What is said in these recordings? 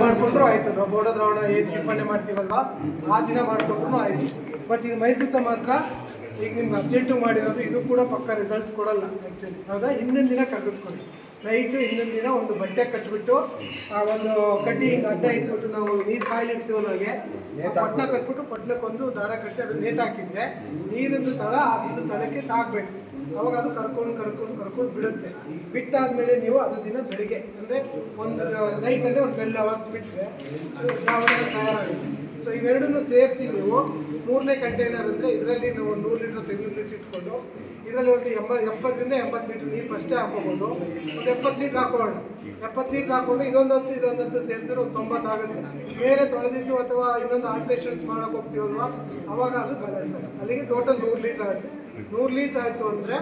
ಮಾಡ್ಕೊಂಡ್ರು ಆಯ್ತು. ನಾವು ಬೋರ್ಡ ದ್ರಾವಣ ಏನ್ ಚಿಂಪಣೆ ಮಾಡ್ತೀವಲ್ವಾ? ಆ ದಿನ ಮಾಡ್ಕೊಂಡ್ರು ಆಯ್ತು. ಬಟ್ ಇದು ಮೈಸೂರು ಮಾತ್ರ ಈಗ ನಿಮ್ಗೆ ಅರ್ಜೆಂಟು ಮಾಡಿರೋದು ಇದು ಕೂಡ ಪಕ್ಕ ರಿಸಲ್ಟ್ಸ್ ಕೊಡಲ್ಲ ಆ್ಯಕ್ಚುಲಿ ಹೌದಾ? ಹಿಂದಿನ ದಿನ ಕಗ್ಗಿಸ್ಕೊಳ್ಳಿ ನೈಟು ಹಿಂದಿನ ದಿನ ಒಂದು ಬಟ್ಟೆ ಕಟ್ಬಿಟ್ಟು ಆ ಒಂದು ಕಡ್ಡಿ ಹಿಂಗೆ ಅಡ್ಡ ಇಟ್ಬಿಟ್ಟು ನಾವು ನೀರು ಕಾಯಿಲಿಡ್ತೀವಲ್ಲ ಹಾಗೆ ಪಟ್ನ ಕಟ್ಬಿಟ್ಟು ಪಟ್ನಕ್ಕೊಂದು ದಾರ ಕಟ್ಟಿ ಅದು ನೇತಾಕಿದ್ರೆ ನೀರಿಂದು ತಳ ಅದ್ರ ತಳಕ್ಕೆ ತಾಗಬೇಕು. ಅವಾಗ ಅದು ಕರ್ಕೊಂಡು ಕರ್ಕೊಂಡು ಕರ್ಕೊಂಡು ಬಿಡುತ್ತೆ. ಬಿಟ್ಟಾದ್ಮೇಲೆ ನೀವು ಅದು ದಿನ ಬೆಳಿಗ್ಗೆ, ಅಂದರೆ ಒಂದು ನೈಟ್ ಅಂದರೆ ಒಂದು ಟ್ವೆಲ್ ಅವರ್ಸ್ ಬಿಟ್ಟರೆ ತಯಾರಾಗುತ್ತೆ. ಸೊ ಇವೆರಡನ್ನು ಸೇರಿಸಿ ನೀವು ಮೂರನೇ ಕಂಟೈನರ್ ಅಂದರೆ ಇದರಲ್ಲಿ ನಾವು ನೂರು ಲೀಟ್ರ್ ತೆಂಗಿನ ಲೀಟ್ರ್ ಇಟ್ಕೊಂಡು, ಇದರಲ್ಲಿ ಒಂದು ಎಂಬ, ಎಪ್ಪತ್ತರಿಂದ ಎಂಬತ್ತು ಲೀಟ್ರ್ ನೀರು ಫಸ್ಟೇ ಹಾಕೋಬೋದು ಒಂದು ಎಪ್ಪತ್ತು ಲೀಟ್ರ್ ಹಾಕೋಣ ಎಪ್ಪತ್ತು ಲೀಟ್ರ್ ಹಾಕೊಂಡು ಇದೊಂದು ಇದೊಂದತ್ತು ಇದೊಂದು ಹತ್ತು ಸೇರಿಸಿದ್ರೆ ಒಂದು ತೊಂಬತ್ತಾಗುತ್ತೆ ಬೇರೆ ತೊಳೆದಿದ್ದು ಅಥವಾ ಇನ್ನೊಂದು ಆಲ್ಟ್ರೇಷನ್ಸ್ ಮಾಡೋಕೆ ಹೋಗ್ತೀವಲ್ವಾ, ಅವಾಗ ಅದು ಬ್ಯಾಲೆನ್ಸ್ ಅಲ್ಲಿಗೆ ಟೋಟಲ್ ನೂರು ಲೀಟ್ರ್ ಆಗುತ್ತೆ. ನೂರು ಲೀಟ್ರ್ ಆಯಿತು ಅಂದರೆ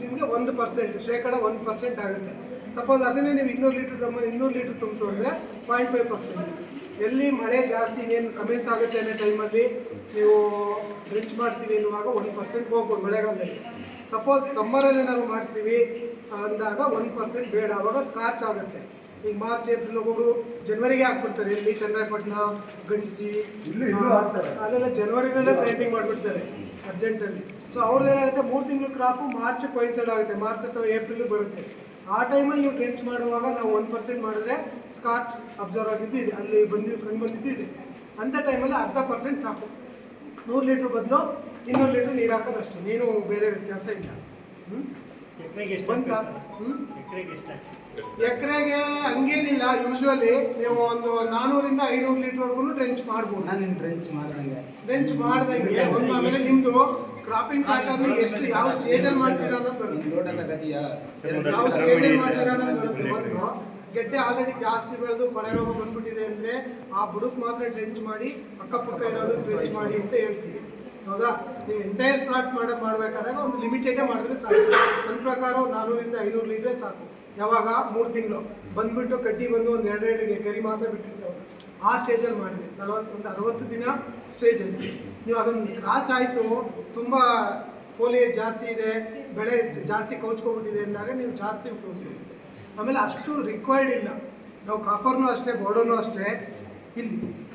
ನಿಮಗೆ ಒಂದು ಪರ್ಸೆಂಟ್ ಶೇಕಡ ಒಂದು ಪರ್ಸೆಂಟ್ ಆಗುತ್ತೆ. ಸಪೋಸ್ ಅದನ್ನೇ ನೀವು ಇನ್ನೂರು ಲೀಟ್ರ್ ಡ್ರಮ್ಮಲ್ಲಿ ಇನ್ನೂರು ಲೀಟ್ರ್ ತುಂಬಿತು ಅಂದರೆ ಪಾಯಿಂಟ್ ಫೈವ್ ಪರ್ಸೆಂಟ್ ಎಲ್ಲಿ ಮಳೆ ಜಾಸ್ತಿ ಇನ್ನೇನು ಕಮೆನ್ಸ್ ಆಗುತ್ತೆ ಅನ್ನೋ ಟೈಮಲ್ಲಿ ನೀವು ಡ್ರಿಂಚ್ ಮಾಡ್ತೀವಿ ಅನ್ನುವಾಗ ಒಂದು ಪರ್ಸೆಂಟ್ ಹೋಗ್ಬೋದು ಮಳೆಗಾಲದಲ್ಲಿ. ಸಪೋಸ್ ಸಮ್ಮರಲ್ಲಿ ನಾವು ಮಾಡ್ತೀವಿ ಅಂದಾಗ ಒಂದು ಪರ್ಸೆಂಟ್ ಬೇಡ ಅವಾಗ ಸ್ಕಾರ್ಚ್ ಆಗುತ್ತೆ. ಈಗ ಮಾರ್ಚ್ ಏಪ್ರಿಲ್ ಒಬ್ಬರು ಜನವರಿಗೆ ಹಾಕ್ಬಿಡ್ತಾರೆ. ಇಲ್ಲಿ ಚಂದ್ರಪಟ್ಟಣ ಗಂಡಸಿ ಅಲ್ಲೆಲ್ಲ ಜನವರಿನಲ್ಲೇ ಪೇಂಟಿಂಗ್ ಮಾಡಿಬಿಡ್ತಾರೆ ಅರ್ಜೆಂಟಲ್ಲಿ ಸೊ ಅವ್ರದ್ದು ಏನಾಗುತ್ತೆ? ಮೂರು ತಿಂಗಳು ಕ್ರಾಪು ಮಾರ್ಚ್ ಕೊಯಿನ್ಸೈಡ್ ಆಗುತ್ತೆ. ಮಾರ್ಚ್ ಅಥವಾ ಏಪ್ರಿಲ್ ಬರುತ್ತೆ. ಆ ಟೈಮಲ್ಲಿ ನೀವು ಟ್ರೆಂಚ್ ಮಾಡುವಾಗ ನಾವು ಒನ್ ಪರ್ಸೆಂಟ್ ಮಾಡಿದ್ರೆ ಸ್ಕಾಚ್ ಅಬ್ಸರ್ವ್ ಆಗಿದ್ದು ಇದೆ ಅಲ್ಲಿ ಬಂದಿದ್ದು ಕಂಡು ಬಂದಿದ್ದು ಇದೆ ಅಂಥ ಟೈಮಲ್ಲಿ ಅರ್ಧ ಪರ್ಸೆಂಟ್ ಸಾಕು. ನೂರು ಲೀಟ್ರ್ ಬದಲು ಇನ್ನೂರು ಲೀಟ್ರ್ ನೀರು ಹಾಕೋದು ಅಷ್ಟೇ ನೀನು ಬೇರೆ ವ್ಯತ್ಯಾಸ ಇಲ್ಲ. ಹ್ಞೂ ಬಂತ? ಎಕರೆಗೆ ಹಂಗೇನಿಲ್ಲ ಯೂಶ್ವಲಿ ನೀವು ಒಂದು ನಾನೂರಿಂದ ಐನೂರು ಲೀಟ್ರ್ವರೆಗೂ ಡ್ರೆಂಚ್ ಮಾಡ್ಬೋದು. ನಾನು ಡ್ರೆಂಚ್ ಮಾಡ್ದಂಗೆ. ಡ್ರೆಂಚ್ ಮಾಡ್ದಂಗೆ. ಒಂದು ಆಮೇಲೆ ನಿಮ್ಮದು ಕ್ರಾಪಿಂಗ್ ಪ್ಯಾಟರ್ನ್ ಎಷ್ಟು ಯಾವ ಸ್ಟೇಜಲ್ಲಿ ಮಾಡ್ತೀರಾ ಅನ್ನೋದು ಬರುತ್ತೆ. ಯಾವ ಸ್ಟೇಜಲ್ಲಿ ಮಾಡ್ತೀರಾ ಅನ್ನೋದು ಬರುತ್ತೆ. ಒಂದು ಗೆಡ್ಡೆ ಆಲ್ರೆಡಿ ಜಾಸ್ತಿ ಬೆಳೆದು ಕೊಳೆ ರೋಗ ಬಂದ್ಬಿಟ್ಟಿದೆ ಅಂದ್ರೆ ಆ ಬುಡಕ್ಕೆ ಮಾತ್ರ ಡ್ರೆಂಚ್ ಮಾಡಿ ಅಕ್ಕಪಕ್ಕ ಇರೋದು ಡ್ರೆಂಚ್ ಮಾಡಿ ಅಂತ ಹೇಳ್ತೀವಿ. ಹೌದಾ? ನೀವು ಎಂಟೈರ್ ಪ್ಲಾಟ್ ಮಾಡ ಮಾಡ್ಬೇಕಾದಾಗ ಒಂದು ಲಿಮಿಟೆಡೇ ಮಾಡಿದ್ರೆ ಸಾಕು. ಪ್ರಕಾರ ನಾನೂರಿಂದ ನಾನ್ನೂರಿಂದ ಐನೂರು ಲೀಟ್ರೇ ಸಾಕು. ಯಾವಾಗ? ಮೂರು ತಿಂಗಳು. ಬಂದ್ಬಿಟ್ಟು ಕಡ್ಡಿ ಬಂದು ಒಂದು ಎರಡೆರಡಿಗೆ ಗರಿ ಮಾತ್ರ ಬಿಟ್ಟಿರ್ತಾವೆ. ಆ ಸ್ಟೇಜಲ್ಲಿ ಮಾಡಿದೆ. ನಲವತ್ತೊಂದು ಅರವತ್ತು ದಿನ ಸ್ಟೇಜಲ್ಲಿ. ನೀವು ಅದನ್ನು ಕ್ರಾಸ್ ಆಯಿತು, ತುಂಬ ಕೋಲಿ ಜಾಸ್ತಿ ಇದೆ, ಬೆಳೆ ಜಾಸ್ತಿ ಕೌಚ್ಕೊಂಡ್ಬಿಟ್ಟಿದೆ ಅಂದಾಗ ನೀವು ಜಾಸ್ತಿ ಉಪಯೋಗಿಸ್ಬೇಕು ಆಮೇಲೆ ಅಷ್ಟು ರಿಕ್ವೈರ್ಡ್ ಇಲ್ಲ. ನಾವು ಕಾಪರ್ನೂ ಅಷ್ಟೇ ಬೋರ್ಡೋನು ಅಷ್ಟೇ. ಇಲ್ಲಿ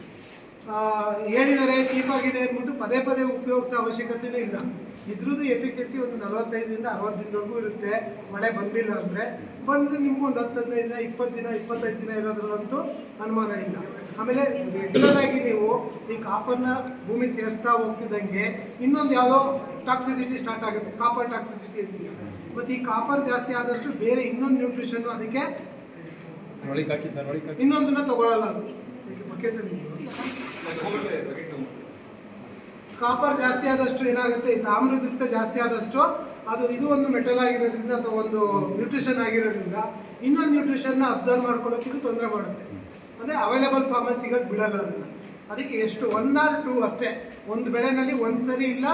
ಹೇಳಿದರೆ ಚೀಪಾಗಿದೆ ಅಂದ್ಬಿಟ್ಟು ಪದೇ ಪದೇ ಉಪಯೋಗಿಸೋ ಅವಶ್ಯಕತೆಯೂ ಇಲ್ಲ. ಇದ್ರದ್ದು ಎಫಿಕಸಿ ಒಂದು ನಲವತ್ತೈದರಿಂದ ಅರವತ್ತು ದಿನವರೆಗೂ ಇರುತ್ತೆ. ಮಳೆ ಬಂದಿಲ್ಲ ಅಂದರೆ ಬಂದರೆ ನಿಮ್ಗೆ ಒಂದು ಹತ್ತು ಹದಿನೈದು ದಿನ ಇಪ್ಪತ್ತು ದಿನ ಇಪ್ಪತ್ತೈದು ದಿನ ಇರೋದ್ರಲ್ಲಂತೂ ಅನುಮಾನ ಇಲ್ಲ. ಆಮೇಲೆ ರೆಗ್ಯುಲರ್ ಆಗಿ ನೀವು ಈ ಕಾಪರ್ನ ಭೂಮಿಗೆ ಸೇರಿಸ್ತಾ ಹೋಗ್ತಿದ್ದಂಗೆ ಇನ್ನೊಂದು ಯಾವುದೋ ಟಾಕ್ಸಿಸಿಟಿ ಸ್ಟಾರ್ಟ್ ಆಗುತ್ತೆ. ಕಾಪರ್ ಟಾಕ್ಸಿಸಿಟಿ ಅಂತೀವಿ ಮತ್ತು ಈ ಕಾಪರ್ ಜಾಸ್ತಿ ಆದಷ್ಟು ಬೇರೆ ಇನ್ನೊಂದು ನ್ಯೂಟ್ರಿಷನ್ನು ಅದಕ್ಕೆ ಇನ್ನೊಂದನ್ನು ತಗೊಳ್ಳಲ್ಲ ಅದು. ಬಕೆಟಲ್ಲಿ ಕಾಪರ್ ಜಾಸ್ತಿ ಆದಷ್ಟು ಏನಾಗುತ್ತೆ? ಈ ತಾಮ್ರದಿಂದ ಜಾಸ್ತಿ ಆದಷ್ಟು ಅದು ಇದು ಒಂದು ಮೆಟಲ್ ಆಗಿರೋದ್ರಿಂದ ಅಥವಾ ಒಂದು ನ್ಯೂಟ್ರಿಷನ್ ಆಗಿರೋದ್ರಿಂದ ಇನ್ನೊಂದು ನ್ಯೂಟ್ರಿಷನ್ನ ಅಬ್ಸರ್ವ್ ಮಾಡ್ಕೊಳ್ಳೋಕೆ ಇದು ತೊಂದರೆ ಮಾಡುತ್ತೆ. ಅಂದರೆ ಅವೈಲೇಬಲ್ ಫಾರ್ಮಲ್ಲಿ ಸಿಗೋದು ಬಿಡಲ್ಲ ಅದನ್ನು. ಅದಕ್ಕೆ ಎಷ್ಟು? ಒನ್ ಆರ್ ಟೂ ಅಷ್ಟೇ. ಒಂದು ಬೆಳೆನಲ್ಲಿ ಒಂದು ಸರಿ ಇಲ್ಲ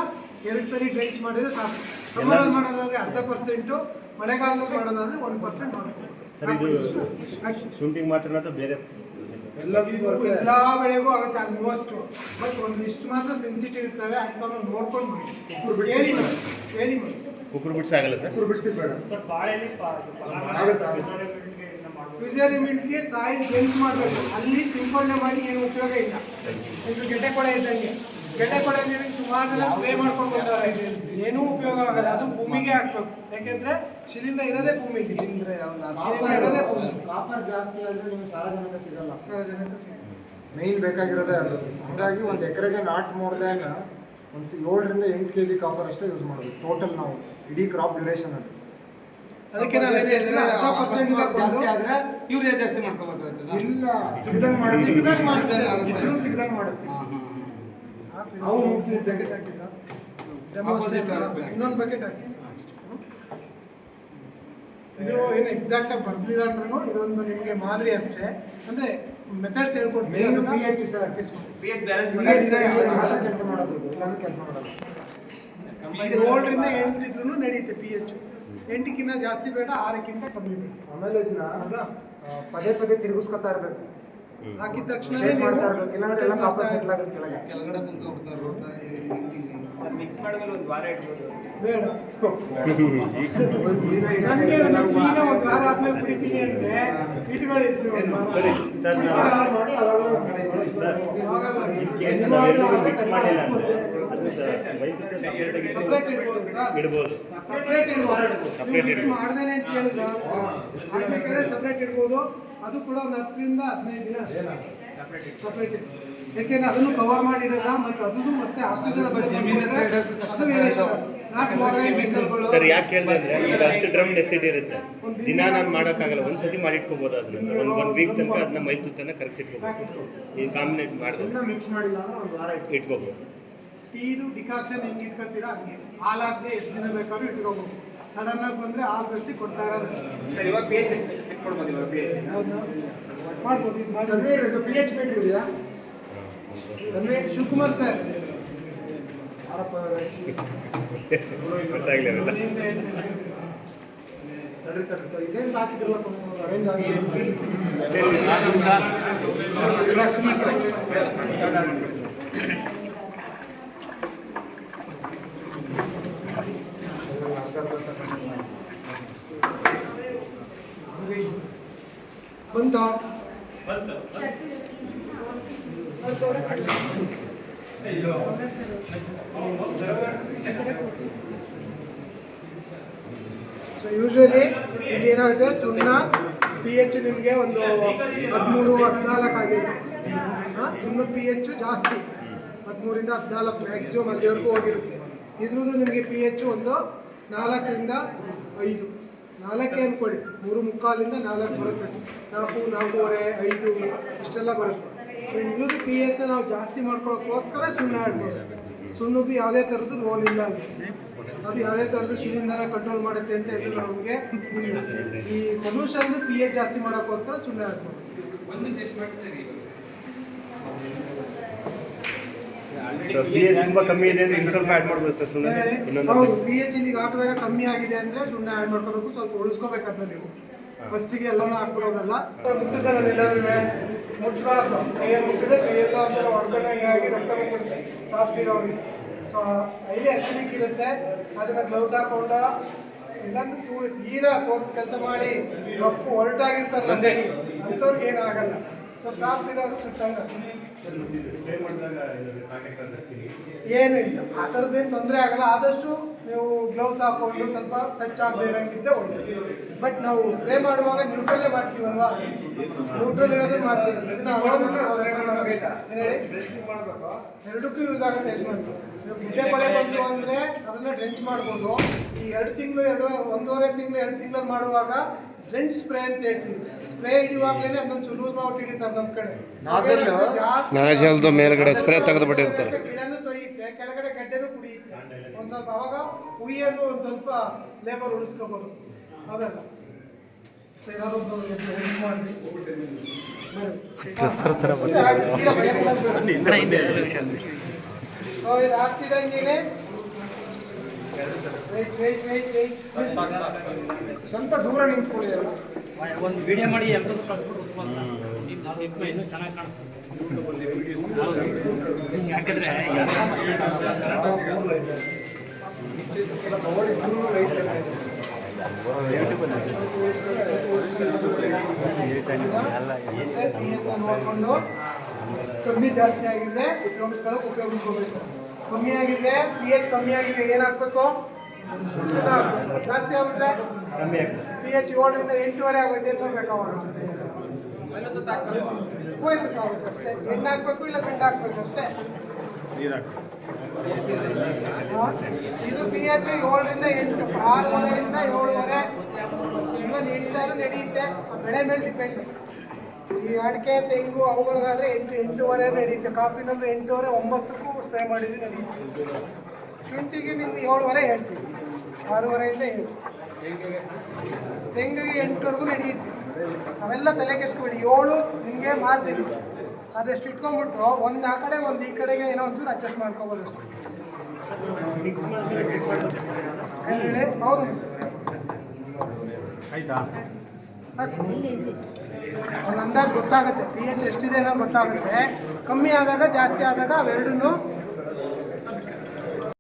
ಎರಡು ಸರಿ ಡ್ರೈಚ್ ಮಾಡಿದ್ರೆ ಸಾಕು. ಸಮ್ಮರಲ್ಲಿ ಮಾಡೋದಾದ್ರೆ ಅರ್ಧ ಪರ್ಸೆಂಟು ಮಳೆಗಾಲದಲ್ಲಿ ಮಾಡೋದಾದ್ರೆ ಒಂದು ಪರ್ಸೆಂಟ್ ಸರ್ ಇದು ಮಾಡ್ಬೋದು ಶುಂಠಿಗೆ ಮಾತ್ರ ಬೇರೆ ಇದು ಎಲ್ಲಾ ಬೆಳೆಗೂ ಆಗುತ್ತೆ ಆಲ್ಮೋಸ್ಟ್ ಬಟ್ ಒಂದಿಷ್ಟು ಮಾತ್ರ ಸೆನ್ಸಿಟಿವ್ ಇರ್ತವೆ ಅಂಥವ್ನು ನೋಡ್ಕೊಂಡು ಮಾಡಿ. ಹೇಳಿ ಮಾಡಿ ಹೇಳಿ ಮಾಡಿ ಬಿಡಿಸಿ ಬಿಡ್ಸಿ ಆಗಲ್ಲ ಸರ್? ಬಟ್ ಬಾಳೆಲಿ ಫ್ಯೂಸರಿಮಿಂಟ್ಗೆ ಸಾಯಿಲ್ ಬೆಂಚ್ ಮಾಡಬೇಕು. ಅಲ್ಲಿ ಸಿಂಪಡಣೆ ಮಾಡಿ ಏನು ಉಪಯೋಗ ಇಲ್ಲ. ಇದು ಗೆಡ್ಡೆ ಕೊಳೆ ಇದ್ದಂಗೆ. ಗೆಡ್ಡೆ ಕೊಳೆ ಅಂದ್ರೆ ಸುಮಾರು ಸ್ಪ್ರೇ ಮಾಡ್ಕೊಂಡು ಏನೂ ಉಪಯೋಗ ಆಗಲ್ಲ. ಅದು ಭೂಮಿಗೆ ಹಾಕ್ಬೇಕು. ಯಾಕೆಂದ್ರೆ ಶಿಲೀಂಧ್ರ ಇರೋದೇ ಭೂಮಿ. ಶಿಲೀಂಧ್ರ ಇರೋದೇ ಭೂಮಿ. ಕಾಪರ್ ಜಾಸ್ತಿ ಆದರೆ ನಿಮಗೆ ಸಾರಜನಕ ಸಿಗಲ್ಲ. ಸಾರಜನಕ ಸಿಗಲ್ಲ. ಮೇಯ್ನ್ ಬೇಕಾಗಿರೋದೇ ಅದು. ಹಂಗಾಗಿ ಒಂದು ಎಕರೆಗೆ ನಾಟ್ ಮೋರ್ ದ್ಯಾನ್ ಒಂದು ಏಳರಿಂದ ಎಂಟು ಕೆ ಜಿ ಕಾಪರ್ ಅಷ್ಟೇ ಯೂಸ್ ಮಾಡೋದು ಟೋಟಲ್ ನಾವು. ಇಡೀ ಕ್ರಾಪ್ ಡ್ಯೂರೇಷನ್ ಅದು. ಅದಕ್ಕೆ ಪರ್ಸೆಂಟ್ ಮಾಡ್ಕೊಂಡು ಆದ್ರೆ ಯೂರಿಯಾ ಜಾಸ್ತಿ ಮಾಡ್ಕೋಬೇಕಾಗುತ್ತೆ ಇಲ್ಲ ಸಿಗದಂಗೆ ಮಾಡಿ ಸಿಗದಂಗ್ ಮಾಡುತ್ತೆ. ಇದ್ರೂ ಸಿಗದಂಗೆ ಮಾಡುತ್ತೆ. Demonstrate ಮಾಡು. ಇನ್ನೊಂದು ಬಕೆಟ್ ಹಾಕಿ. ಇದು ಏನು ಎಕ್ಸಾಕ್ಟ್ ಆಗಿ ಬರ್ಲಿಲ್ಲ ಅಂದ್ರೂ ಇದೊಂದು ನಿಮಗೆ ಮಾದರಿ ಅಷ್ಟೇ. ಅಂದ್ರೆ ಮೆಥಡ್ಸ್ ಹೇಳ್ಕೊಡ್ತೀನಿ ಮೇನ್ ಪಿ ಎಚ್ ಸರ್. ಮಾಡಿ. ಪಿ ಬ್ಯಾಲೆನ್ಸ್ ಕೆಲಸ ಮಾಡೋದು? ಎಲ್ಲಾನು ಕೆಲಸ ಮಾಡೋದು? ಇದು ಏಳರಿಂದ ಎಂಟು ಇದ್ರೂ ನಡೆಯುತ್ತೆ ಪಿ ಎಚ್ ಎಂಟಕ್ಕಿಂತ ಜಾಸ್ತಿ ಬೇಡ ಆರಕ್ಕಿಂತ ಕಮ್ಮಿ ಬೇಡ. ಆಮೇಲೆ ಇದನ್ನ ಪದೇ ಪದೇ ತಿರುಗಿಸ್ಕೊತಾ ಇರಬೇಕು. ಹಾಕಿದ ತಕ್ಷಣ ಮಾಡ್ತಾ ಇರಬೇಕು. ಇಲ್ಲಾಂದ್ರೆ ಎಲ್ಲ ಕೆಳಗಡೆ ಕುಂತ್ಕೊಂಡ್ಬಿಡ್ತಾರೆ ರೋಟ ಮಿಕ್ಸ್ ಮಾಡಿದ್ಮೇಲೆ ಒಂದು ವಾರ ಇಟ್ಬೋದು ಬೇಡ. ನಮಗೆ ಈಗ ಒಂದು ವಾರ ಆದ್ಮೇಲೆ ಕುಡಿತೀನಿ ಅಂದ್ರೆ ಸರಿ. ಸರ್ ಮಿಕ್ಸ್ ಮಾಡಿಲ್ಲ ಅಂದ್ರೆ ಸಪ್ರೇಟ್ ಇಡ್ಬೋದು ಸರ್. ಇಡ್ಬೋದು. ಸಪ್ರೇಟ್ ಇಡ್ಬೋದು ಮಿಕ್ಸ್ ಇಡ್ಬೋದು. ಮಾಡ್ದೇನೆ ಅಂತ ಹೇಳಿದ್ರ? ಆಗ್ಬೇಕಾದ್ರೆ ಸಪ್ರೇಟ್ ಇಡ್ಬೋದು. ಅದು ಕೂಡ ಒಂದು ಹತ್ತರಿಂದ ಹದಿನೈದು ದಿನ ಅಷ್ಟೇ. ಸಪ್ರೇಟ್ ಯಾಕೆಂದ್ರೆ ಅದನ್ನು ಕವರ್ ಮಾಡಿಡಲ್ಲ ಮತ್ತು ಅದು ಮತ್ತೆ ಆಕ್ಸಿಜನ್ ಅದು ವೇರಿಯೇಷನ್ ಸರ್ ಯಾಕೆ ಹೇಳಿದ್ರೆ ಈಗ ಹತ್ತು ಡ್ರಮ್ ಡೆಸಿಡ್ ಇರುತ್ತೆ. ದಿನ ನಾನು ಮಾಡೋಕ್ಕಾಗಲ್ಲ. ಒಂದ್ಸತಿ ಮಾಡಿಟ್ಕೋಬೋದು ಅದನ್ನ ಒಂದು ಒನ್ ವೀಕ್ ತನಕ ಅದನ್ನ ಮೈ ತುತ್ತನ್ನ ಕರಗಿಸಿಟ್ಕೋಬೇಕು ಈ ಕಾಂಬಿನೇಟ್ ಮಾಡಿದ್ರೆ ಮಿಕ್ಸ್ ಮಾಡಿಲ್ಲ ಅಂದ್ರೆ ಒಂದು ವಾರ ಇಟ್ಕೋಬೋದು. ಟೀದು ಡಿಕಾಕ್ಷನ್ ಹೆಂಗೆ ಇಟ್ಕೋತೀರಾ ಹಂಗೆ. ಹಾಲಾಗದೆ ಎಷ್ಟು ದಿನ ಬೇಕಾದ್ರೂ ಇಟ್ಕೋಬೋದು. ಸಡನ್ ಆಗಿ ಬಂದ್ರೆ ಹಾಲು ಬೆರೆಸಿ ಕೊಡ್ತಾ ಇರೋದಷ್ಟೇ. ಸರ್ ಇವಾಗ ಪಿ ಎಚ್ ಚೆಕ್ ಮಾಡ್ಬೋದು ಇವಾಗ ಪಿ ಎಚ್ ಹೌದಾ? ಮಾಡ್ಬೋದು ಇದು ಮಾಡಿ ತನ್ವೀರ್ ಇದು ಪಿ ಎಚ್ ಮೀಟರ್ ಇದೆಯಾ? ತನ್ವೀರ್ ಶಿವಕುಮಾರ್ ಸರ್. ಇದೇನು ಹಾಕಿದ್ರಲ್ಲ ಅರೇಂಜ್ ಆಗಿದೆ ಸೊ ಯೂಶ್ವಲಿ ಇಲ್ಲಿ ಏನಾಗುತ್ತೆ? ಸುಣ್ಣ ಪಿ ಎಚ್ ನಿಮಗೆ ಒಂದು ಹದಿಮೂರು, ಹದಿನಾಲ್ಕು ಆಗಿರುತ್ತೆ. ಸುಣ್ಣ ಪಿ ಎಚ್ ಜಾಸ್ತಿ. ಹದಿಮೂರಿಂದ ಹದಿನಾಲ್ಕು ಮ್ಯಾಕ್ಸಿಮಮ್ ಅಲ್ಲಿವರೆಗೂ ಹೋಗಿರುತ್ತೆ. ಇದ್ರದ್ದು ನಿಮಗೆ ಪಿ ಎಚ್ ಒಂದು ನಾಲ್ಕರಿಂದ ಐದು. ನಾಲ್ಕೇ ಅಂದ್ಕೊಳ್ಳಿ. ಮೂರು ಮುಕ್ಕಾಲಿಂದ ನಾಲ್ಕು ಬರುತ್ತೆ. ನಾಲ್ಕು, ನಾಲ್ಕೂವರೆ, ಐದು, ಇಷ್ಟೆಲ್ಲ ಬರುತ್ತೆ. ಸೊ ಇರೋದು ಪಿ ಅಂತ ನಾವು ಜಾಸ್ತಿ ಮಾಡ್ಕೊಳ್ಳೋಕ್ಕೋಸ್ಕರ ಸುಣ್ಣ ಆಡ್ಬೋದು. ಸುಣ್ಣದ್ದು ಯಾವುದೇ ಥರದ್ದು ರೋಲ್ ಇಲ್ಲ ಅಂತ ಅದು ಯಾವುದೇ ಥರದ್ದು ಶಿಲಿಂದನ ಕಂಟ್ರೋಲ್ ಮಾಡುತ್ತೆ ಅಂತ ಇದು ನಮಗೆ ಇಲ್ಲ. ಈ ಸೊಲ್ಯೂಷನ್ ಪಿ ಎ ಜಾಸ್ತಿ ಮಾಡೋಕ್ಕೋಸ್ಕರ ಸುಣ್ಣ ಆ್ಯಡ್ ಮಾಡೋದು ಸೊ ಪಿ ಎಚ್ ತುಂಬಾ ಕಮ್ಮಿ ಇದೆ ಅಂದ್ರೆ ಇನ್ನು ಸ್ವಲ್ಪ ಆ್ಯಡ್ ಮಾಡ್ಬೋದು ಸರ್ ಸುಮ್ಮನೆ ಇನ್ನೊಂದು ಹೌದು ಪಿ ಎಚ್ ಹಾಕಿದಾಗ ಕಮ್ಮಿ ಆಗಿದೆ ಅಂದ್ರೆ ಸುಣ್ಣ ಆ್ಯಡ್ ಮಾಡ್ಕೋಬೇಕು ಸ್ವಲ್ಪ ಉಳಿಸ್ಕೋಬೇಕು ಅದನ್ನ ನೀವು ಫಸ್ಟಿಗೆ ಎಲ್ಲನೂ ಹಾಕ್ಬಿಡೋದಲ್ಲ. ಮುಟ್ಟಿದ್ರೆ ಎಲ್ಲಾದ್ರೂ ಮುಟ್ಟಬಾರ್ದು ಕೈಯಲ್ಲಿ ಮುಟ್ಟಿದ್ರೆ ಕೈಯೆಲ್ಲ ಒಂಥರ ಹೊಡ್ಕೊಂಡಂಗೆ ಆಗಿ ರಕ್ತ ಬಂದ್ಬಿಡುತ್ತೆ. ಸಾಫ್ಟ್ ಇರೋರಿಗೆ ಸೊ ಐಲಿ ಅಸಿಡಿಕ್ ಇರುತ್ತೆ. ಅದನ್ನು ಗ್ಲೌಸ್ ಹಾಕೊಂಡು ಇಲ್ಲ ತೀರಾ ತೋಟದ ಕೆಲಸ ಮಾಡಿ ರಫ್ ಹೊರಟಾಗಿರ್ತಾರಲ್ಲ ಅಂತವ್ರಿಗೆ ಅಂಥವ್ರಿಗೆ ಏನೂ ಆಗಲ್ಲ. ಏನು ಇಲ್ಲ. ಆ ಥರದ್ದೇನು ತೊಂದರೆ ಆಗಲ್ಲ. ಆದಷ್ಟು ನೀವು ಗ್ಲೌಸ್ ಹಾಕೊಂಡು ಸ್ವಲ್ಪ ಟಚ್ ಆಗದೆ ಇರೋಂಗಿದ್ರೆ ಒಳ್ಳೇದು. ಬಟ್ ನಾವು ಸ್ಪ್ರೇ ಮಾಡುವಾಗ ನ್ಯೂಟ್ರಲ್ಲೇ ಮಾಡ್ತೀವಲ್ವಾ? ನ್ಯೂಟ್ರಲ್ ಇರೋದನ್ನ ಮಾಡ್ತೀವಿ. ಎರಡಕ್ಕೂ ಯೂಸ್ ಆಗುತ್ತೆ ನೀವು ಗಿಡ್ಡೆ ಕೊಳೆ ಬಂತು ಅಂದರೆ ಅದನ್ನ ಡ್ರೆಂಚ್ ಮಾಡ್ಬೋದು. ಈ ಎರಡು ತಿಂಗಳು ಎರಡು, ಒಂದೂವರೆ ತಿಂಗಳು, ಎರಡು ತಿಂಗಳಲ್ಲಿ ಮಾಡುವಾಗ ಡ್ರೆಂಚ್ ಸ್ಪ್ರೇ ಅಂತ ಹೇಳ್ತೀವಿ. ಸ್ಪ್ರೇ ಹಿಡಿಯುವಾಗಲೇ ಅದೊಂದು ಲೂಸ್ ಮಾಡ್ಬಿಟ್ಟಿರ್ತಾರೆ ಹಿಡಿತಾರೆ ನಮ್ಮ ಕಡೆ. ನಾಜಲ್ದು ಮೇಲ್ಗಡೆ ಸ್ಪ್ರೇ ತೆಗೆದು ಬಿಟ್ಟಿರ್ತಾರೆ ಗಿಡನೂ ತೊಳೆಯುತ್ತೆ ಕೆಳಗಡೆ ಗಡ್ಡೆನೂ ಕುಡಿಯುತ್ತೆ. ಒಂದ್ ಸ್ವಲ್ಪ ಅವಾಗ ಉಯ್ಯೋದು ಒಂದ್ ಸ್ವಲ್ಪ ಲೇಬರ್ ಉಳಿಸ್ಕೋಬಹುದು ಅದಲ್ಲ. ಸೊ ಇದು wait. ಸ್ವಲ್ಪ ದೂರ ನಿಂತ್ಕೊಳ್ಳಿ ಅಲ್ಲ ಒಂದು ವಿಡಿಯೋ ಮಾಡಿ ಎಲ್ಲರೂ ಕಳ್ಸ್ಬಿಟ್ಟು ಇನ್ನೂ ಚೆನ್ನಾಗಿ ಕಾಣಿಸ್ತದೆ ಯಾಕಂದ್ರೆ ಕಮ್ಮಿ ಜಾಸ್ತಿ ಆಗಿದ್ರೆ ಉಪಯೋಗಿಸ್ಕೊಳ್ಳೋಕೆ ಉಪಯೋಗಿಸ್ಕೋಬೇಕು. ಕಮ್ಮಿ ಆಗಿದ್ರೆ ಪಿ ಎಚ್ ಕಮ್ಮಿ ಆಗಿದೆ ಏನು ಹಾಕ್ಬೇಕು ಸುಣ್ಣ ಹಾಕ್ಬೇಕು. ಜಾಸ್ತಿ ಆಗ್ಬಿಟ್ರೆ ಪಿ ಎಚ್ ಏಳರಿಂದ ಎಂಟೂವರೆ ಆಗೋದು ಏನು ಮಾಡ್ಬೇಕು ಅಷ್ಟೇ. ಎಣ್ಣೆ ಹಾಕ್ಬೇಕು ಇಲ್ಲ ಗಂಡು ಹಾಕ್ಬೇಕು ಅಷ್ಟೇ? ಇದು ಪಿ ಎಚ್ ಏಳರಿಂದ ಎಂಟು ಆರೂವರೆಯಿಂದ ಏಳುವರೆ. ಇವನ್ ಎಂಟಾರು ನಡೆಯುತ್ತೆ. ಬೆಳೆ ಮೇಲೆ ಡಿಪೆಂಡ್ ಈ ಅಡಿಕೆ ತೆಂಗು ಅವುಗಳಿಗಾದ್ರೆ ಎಂಟು ಎಂಟೂವರೆ ನಡೆಯುತ್ತೆ. ಕಾಫಿನಲ್ಲೂ ಎಂಟೂವರೆ ಒಂಬತ್ತಕ್ಕೂ ಸ್ಪ್ರೇ ಮಾಡಿದ್ರೆ ನಡೆಯುತ್ತೆ. ಶುಂಠಿಗೆ ನಿಮ್ಗೆ ಏಳುವರೆ ಹೇಳ್ತೀವಿ. ಆರೂವರೆಯಿಂದ ಏಳು. ತೆಂಗಿಗೆ ಎಂಟುವರೆಗೂ ನಡೆಯುತ್ತೆ. ಅವೆಲ್ಲ ತಲೆ ಕೆಸ್ಕೊಬೇಡಿ ಏಳು ನಿಮಗೆ ಮಾರ್ಜಿನ್ ಅದೆಷ್ಟು ಇಟ್ಕೊಂಡ್ಬಿಟ್ರು ಒಂದು ಆ ಕಡೆ ಒಂದು ಈ ಕಡೆಗೆ ಏನೋ ಒಂಚೂರು ಅಡ್ಜಸ್ಟ್ ಮಾಡ್ಕೋಬೋದು ಅಷ್ಟೇ. ಹೇಳಿ? ಹೌದು. ಸಾಕು. ಒಂದು ಅಂದಾಜು ಗೊತ್ತಾಗುತ್ತೆ. ಪಿ ಎಚ್ ಎಷ್ಟಿದೆ ಅನ್ನೋದು ಗೊತ್ತಾಗುತ್ತೆ. ಕಮ್ಮಿ ಆದಾಗ ಜಾಸ್ತಿ ಆದಾಗ ಅವೆರಡನ್ನೂ